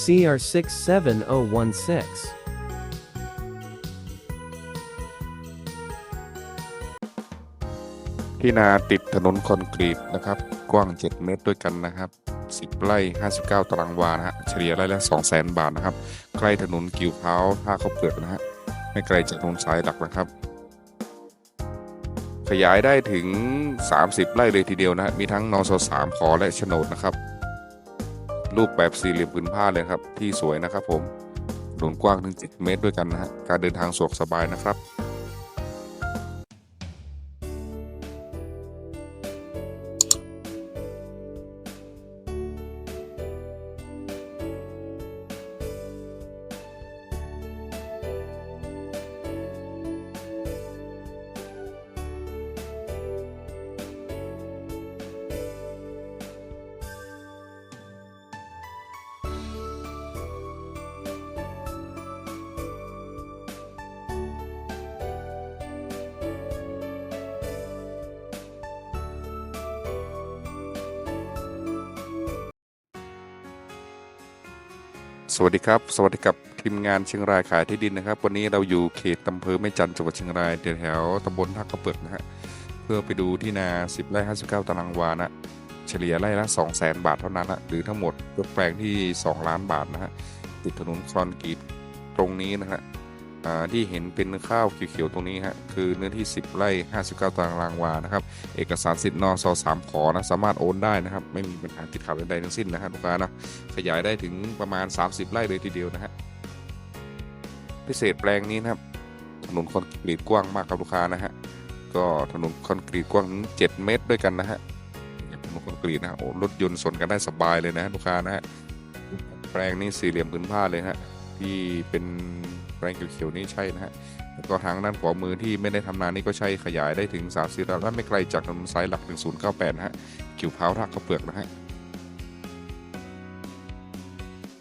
CR67016. ที่นาติดถนนคอนกรีตนะครับ กว้าง 7 เมตรด้วยกันนะครับ 10ไร่59 ตารางวานะฮะ เฉลี่ยไร่ละ 200,000 บาทนะครับ ใกล้ถนนกิวเท้าท่าเขาเปลือกนะฮะ ไม่ไกลจากถนนสายหลักนะครับ ขยายได้ถึง 30 ไร่เลยทีเดียวนะฮะมีทั้งนสสามขอและโฉนดนะครับ รูปแบบสี่เหลี่ยมผืนผ้าเลยครับ ที่สวยนะครับผมถนนกว้างถึง 7 เมตรด้วยกันนะฮะการเดินทางสะดวกสบายนะครับ สวัสดีครับ สวัสดีกับทีมงานเชียงรายขายที่ดินนะครับ วันนี้เราอยู่เขตอำเภอแม่จันจังหวัดเชียงรายแถวตำบลท่ากระเปิดนะฮะเพื่อไปดูที่นา 10ไร่59 ตารางวานะเฉลี่ยไร่ละ 200,000บาทเท่านั้นนะหรือทั้งหมดยกแปลงที่ 2 ล้านบาทนะฮะติดถนนคอนกรีตตรงนี้นะฮะ ที่เห็นเป็นข้าวเขียวๆตรงนี้ฮะคือเนื้อที่ 10 ไร่ 59 ตารางวานะครับ เอกสารสิทธิ์นสสามขอนะสามารถโอนได้นะครับ ไม่มีปัญหาติดขัดใดๆทั้งสิ้นนะฮะลูกค้านะขยายได้ถึงประมาณ 30 ไร่เลยทีเดียวนะฮะพิเศษแปลงนี้นะครับถนนคอนกรีตกว้างมากครับลูกค้านะฮะก็ถนนคอนกรีตกว้าง 7 เมตรด้วยกันนะฮะถนนคอนกรีตนะฮะโอ้รถยนต์สนกันได้สบายเลยนะฮะลูกค้านะฮะแปลงนี้สี่เหลี่ยมผืนผ้าเลยฮะที่เป็น แปลงเขียวๆนี่ใช่นะฮะแล้วก็ทางด้านขวามือที่ไม่ได้ทำนานี่ก็ใช้ขยายได้ถึง30แล้วและไม่ไกลจากถนนสายหลัก 1098นะฮะกิ่วเผาทักกระเปลือกนะฮะ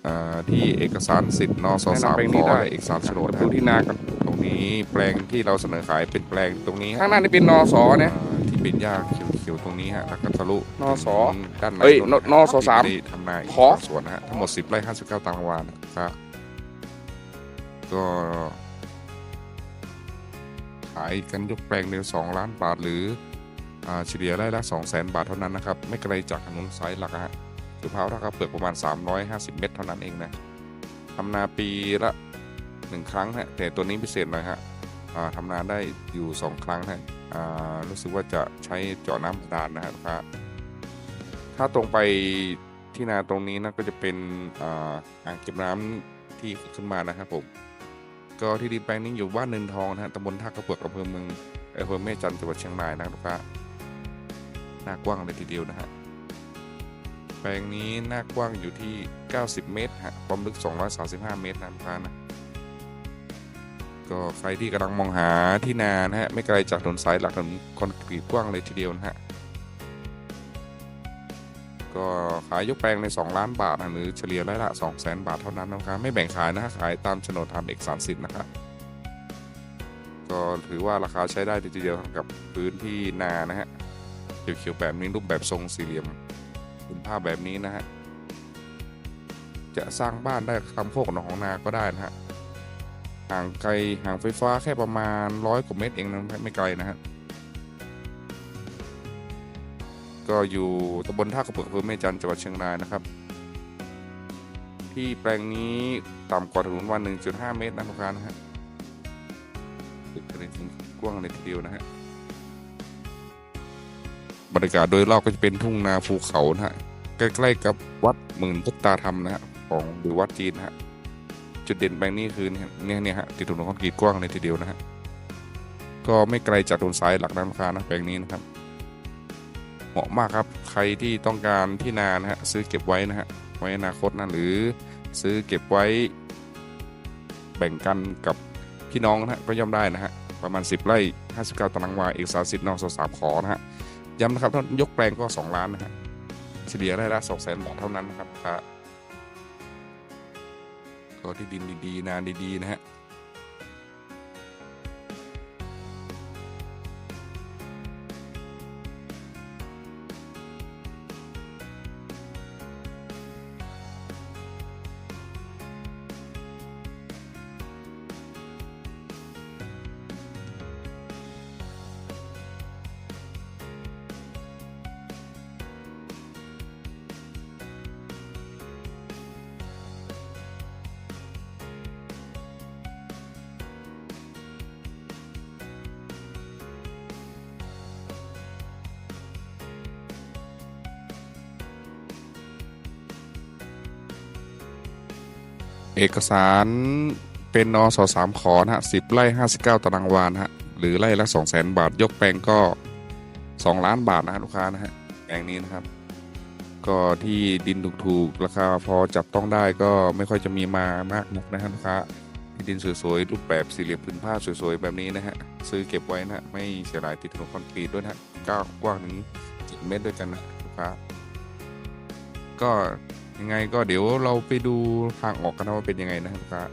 อ่าที่เอกสารสิทธิ์นสสามขอและเอกสารโฉนดนะดูฮะที่นากันตรงนี้แปลงที่เราเสนอขายเป็นแปลงตรงนี้ฮะข้างหน้านี่เป็นนอสอนะอ่าที่เป็นหญ้าเขียวๆตรงนี้ฮะแล้วก็ทะลุนสถึงด้านในเอ้ยนู่ะนนสสามที่ไได้ทำนาอีกขอสวนนะฮะทั้งหมด10ไร่59ตารางวานะครับ ก็ขายกันยกแปลงเดียว2ล้านบาทหรือเฉลี่ยไร่ละ 2 0 0 0 0 0บาทเท่านั้นนะครับ ไม่ไกลจากถนนสายหลักนะฮะคือพร้าวราคาเปลือกประมาณ 350 เมตรเท่านั้นเองนะทำนาปีละหนึ่งครั้งฮะแต่ตัวนี้พิเศษหน่อยฮะทำนาได้อยู่ 2 ครั้งฮะรู้สึกว่าจะใช้เจาะน้ำบาดาลนะฮะลูกค้าถ้าตรงไปที่นาตรงนี้นะก็จะเป็นอ่างเก็บน้ำที่ขึ้นมานะครับผม ก็ที่ดินแปลงนี้อยู่บ้านเนินทองนะฮะตำบลท่ากระเปือกอำเภอเมืองอำเภอแม่จันทร์จังหวัดเชียงรายนะครับลูกค้าหน้ากว้างเลยทีเดียวนะฮะแปลงนี้หน้ากว้างอยู่ที่ 90 เมตรฮะความลึก 235 เมตรนะลูกค้านะก็ใครที่กำลังมองหาที่นานะฮะไม่ไกลจากถนนสายหลักถนนคอนกรีตกว้างเลยทีเดียวนะฮะ ก็ขายยกแปลงใน 2 ล้านบาทหรือเฉลี่ยไร่ละ 2 0 0 0 0 0 บาทเท่านั้นนะครับไม่แบ่งขายนะขายตามโฉนดทำเอกสารสิทธิ์นะครับก็ถือว่าราคาใช้ได้ทีเดียวกับพื้นที่นานะฮะเขียวๆแบบนี้รูปแบบทรงสี่เหลี่ยมเป็นภาพแบบนี้นะฮะจะสร้างบ้านได้ทำโคกหนองของนาก็ได้นะฮะห่างไกลห่างไฟฟ้าแค่ประมาณร้อยกว่าเมตรเองนะไม่ไกลนะฮะ ก็อยู่ตำบลท่ากระเปือกอำเภอแม่จันจังหวัดเชียงรายนะครับ ที่แปลงนี้ต่ำกว่าถนนวัน 1.5 เมตรนะลูกค้านะฮะติดกันถึงกว้างเลยทีเดียวนะฮะบรรยากาศโดยรอบก็จะเป็นทุ่งนาภูเขานะฮะใกล้ๆกับวัดหมื่นพุทธาธรรมนะฮะของหรือวัดจีนนะฮะจุดเด่นแปลงนี้คือเนี่ยเนี่ยฮะติดถนนคอนกรีตกว้างเลยทีเดียวนะฮะก็ไม่ไกลจากถนนสายหลักนะลูกค้านะแปลงนี้นะครับ เหมาะมากครับ ใครที่ต้องการที่นานะฮะซื้อเก็บไว้นะฮะไว้อนาคตนะหรือซื้อเก็บไว้ แบ่งกันกับพี่น้องนะฮะก็ย่อมได้นะฮะประมาณ 10ไร่59ตารางวาเอกสารสิทธิ์นอสสามขอนะฮะย้ำนะครับถ้ายกแปลงก็ 2 ล้านนะฮะเฉลี่ยได้ละ2แสนบาทเท่านั้นนะครับครับก็ที่ดินดีๆ นานดีๆ นะฮะ เอกสารเป็นนสสามขอนะฮะสิบไร่ห้าสิบเก้าตารางวานะฮะหรือไร่ละสองแสนบาท ยกแปลงก็สองล้านบาทนะฮะลูกค้านะฮะแปลงนี้นะครับ ก็ที่ดินถูกๆราคาพอจับต้องได้ก็ไม่ค่อยจะมีมามากนักนะฮะลูกค้าที่ดินสวยๆรูปแบบสี่เหลี่ยมพื้นผ้าสวยๆแบบนี้นะฮะซื้อเก็บไว้นะฮะไม่เสียดายติดถนนคอนกรีตด้วยนะฮะก้าวกว้างถึงเจ็ดเมตรด้วยกันนะลูกค้าก็ ยังไงก็เดี๋ยวเราไปดูทางออกกันนะว่าเป็นยังไงนะลูกค้า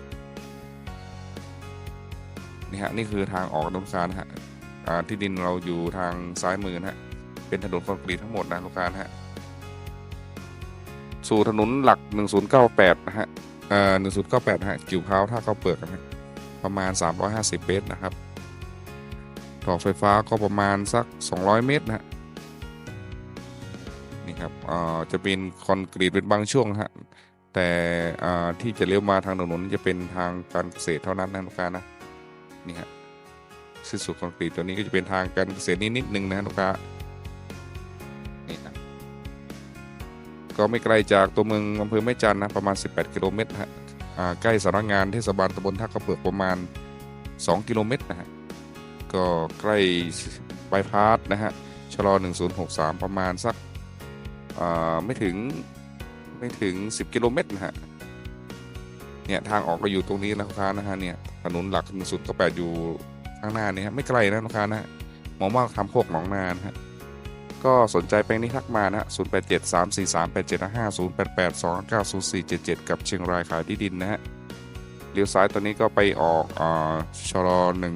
นี่ฮะนี่คือทางออกนะลูกค้านะฮะที่ดินเราอยู่ทางซ้ายมือนะฮะเป็นถนนคอนกรีตทั้งหมดนะลูกค้านะฮะสู่ถนนหลัก 1098 นะฮะเอ่อ1098นะฮะกิ่วพร้าวท่าเข้าเปลือกนะฮะประมาณ 350 เมตรนะครับต่อไฟฟ้าก็ประมาณสัก 200 เมตรนะฮะ จะเป็นคอนกรีตเป็นบางช่วงฮะแต่อ่าที่จะเลี้ยวมาทางถนนจะเป็นทางการเกษตรเท่านั้นนะลูกค้านะนี่ฮะสิ้นสุดคอนกรีตตัวนี้ก็จะเป็นทางการเกษตรนิดนิดนึงนะลูกค้านี่นะก็ไม่ไกลจากตัวเมืองอำเภอแม่จันนะประมาณ 18 กิโลเมตรฮะอ่าใกล้สำนักงานเทศบาลตำบลท่ากระเปือกประมาณ 2 กิโลเมตรนะฮะก็ใกล้บายพาสนะฮะชลอ1063 ประมาณสัก ไม่ถึงไม่ถึง 10 กิโลเมตรนะฮะเนี่ยทางออกก็อยู่ตรงนี้นะลูกค้านะฮะเนี่ยถนนหลักหนึ่งศูนย์ก็แปดอยู่ข้างหน้านี่ฮะไม่ไกลนะลูกค้านะมองว่าทำโคกหนองนานะฮะก็สนใจแปลงนี้ทักมานะฮะศูนย์แปดเจ็ดสามสี่สามแปดเจ็ดห้าศูนย์แปดแปดสองเก้าศูนย์สี่เจ็ดเจ็ดกับเชียงรายขายที่ดินนะฮะเลี้ยวซ้ายตอนนี้ก็ไปออกอ่าชลหนึ่ง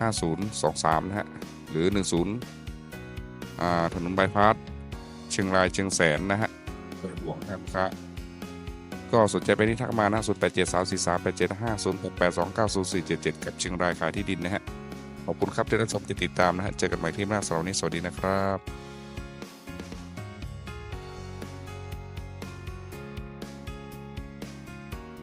ห้าศูนย์สองสามนะฮะหรือหนึ่งศูนย์อ่าถนนบายพาส เชียงรายเชียงแสนนะฮะเปิดหลวงครับลูกค้าก็สนใจไปที่ทักมานะ0 8 7 3 4 3 8 7 5 0 6 8 2 9 0 4 7 7กับเชียงรายขายที่ดินนะฮะขอบคุณครับที่รับชมติดตามนะฮะเจอกันใหม่ที่หน้าสำหรับวันนี้สวัสดีนะครับ